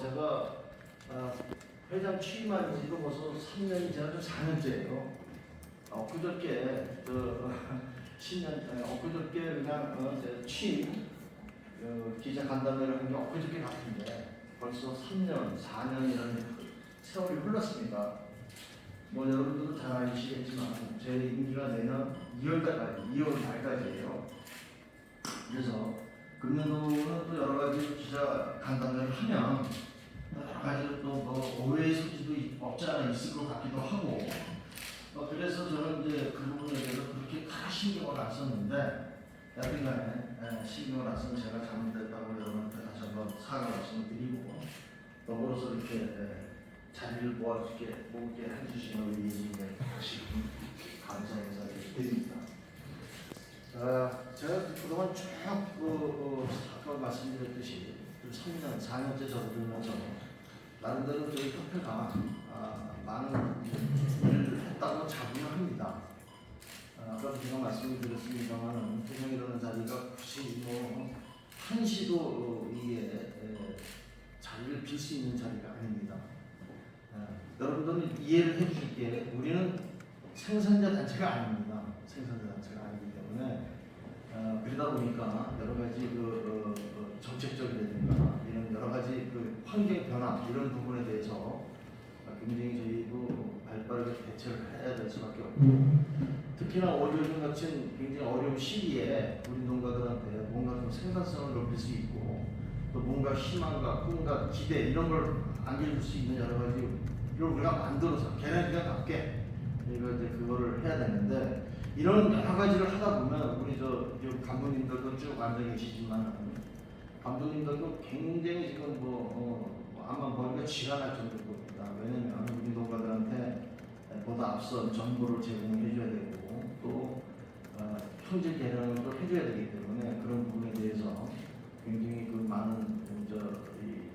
제가 아, 회장 취임한 지도 벌써 3년이 지나서 4년째예요. 엊그저께 저 10년 아니, 엊그저께 그냥 어, 취임 어, 기자 간담회를 한 게 엊그저께 같은데 벌써 3년, 4년이라는 세월이 흘렀습니다. 뭐 여러분들도 잘 아시겠지만 제 임기가 내년 2월까지 2월 말까지예요. 그래서 금년도는 또 여러 가지 기자 간담회를 하면 여러 가지로 또뭐 오해의 소지도 없지 않아 있을 것 같기도 하고. 어, 그래서 저는 이제 그 부분에 대해서 그렇게 다 신경을 안 썼는데 여튼간에 에, 신경을 안 쓰면 제가 잘못됐다고 여러분한테 다시 한번 사과 말씀을 드리고 더불어서 이렇게 에, 자리를 모아주게 모으게 해주시는 우리 다시 감 말씀드렸듯이 그 3년, 4년째 접어들면서 나름대로 저희 협회가 아, 많은 일을 했다고 자부를 합니다. 아, 아까도 제가 말씀을 드렸습니다만 대형이라는 자리가 혹시 뭐 한시도 어, 이게 에, 자리를 빌 수 있는 자리가 아닙니다. 아, 여러분들은 이해를 해주실 게 우리는 생산자 단체가 아닙니다. 생산자 단체가 아니기 때문에 어, 그러다 보니까 여러 가지 그 어, 어, 정책적이라든가 이런 여러 가지 그 환경 변화 이런 부분에 대해서 어, 굉장히 저희도 발빠르게 대처를 해야 될 수밖에 없고 특히나 요즘 같은 굉장히 어려운 시기에 우리 농가들한테 뭔가 좀 생산성을 높일 수 있고 또 뭔가 희망과 꿈과 기대 이런 걸 안겨줄 수 있는 여러 가지 이걸 우리가 만들어서 계란기가답게 이거 이제 그거를 해야 되는데 이런 여러 가지를 하다 보면 우리 저, 저 간부님들도 쭉 앉아 계시지만 간부님들도 굉장히 지금 뭐, 어, 뭐 아마 보니까 쥐가 날 정도일 겁니다. 왜냐면 우리 농가들한테 보다 앞선 정보를 제공해 줘야 되고 또 어, 현재 개량도 해줘야 되기 때문에 그런 부분에 대해서 굉장히 그 많은 저, 이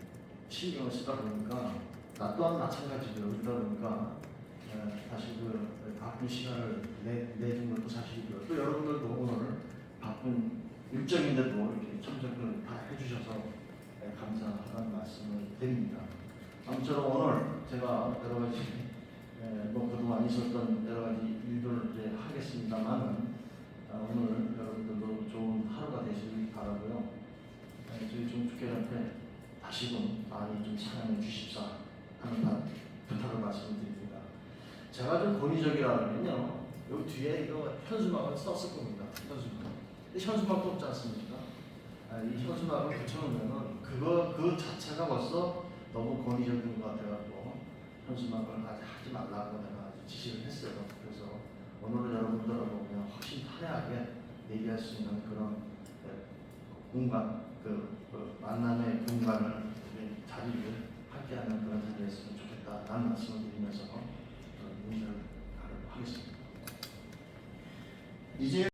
신경을 쓰다 보니까 나 또한 마찬가지죠. 그러다 보니까 어, 다시 그 바쁜 시간을 내, 내준 것도 사실이고요. 또 여러분들도 오늘 바쁜 일정인데도 이렇게 참석을 다 해주셔서 네, 감사하다는 말씀을 드립니다. 아무쪼록 오늘 제 가지 에, 뭐 그동안 있었던 여러 가지 일들을 이제 하겠습니다만 아, 오늘 여러분들도 좋은 하루가 되시길 바라고요. 에, 저희 종축회한테 다시금 많이 좀 사랑해 주십사 하는 바- 부탁을 말씀드립니다. 제가 좀 권위적이라면요 여기 뒤에 이거 현수막을 썼을 겁니다. 현수막. 근데 현수막도 없지 않습니까? 아, 이 현수막을 붙여놓으면은 그거 그 자체가 벌써 너무 권위적인 것 같아가지고 현수막을 아직 하지 말라고 내가 지시를 했어요. 그래서 오늘은 여러분들하고 그냥 훨씬 화려하게 얘기할 수 있는 그런 네, 공간, 그, 그 만남의 공간을 자리를 함께하는 그런 자리였으면 좋겠다라는 말씀을 드리면서 어, 인사를 하도록 하겠습니다. 이제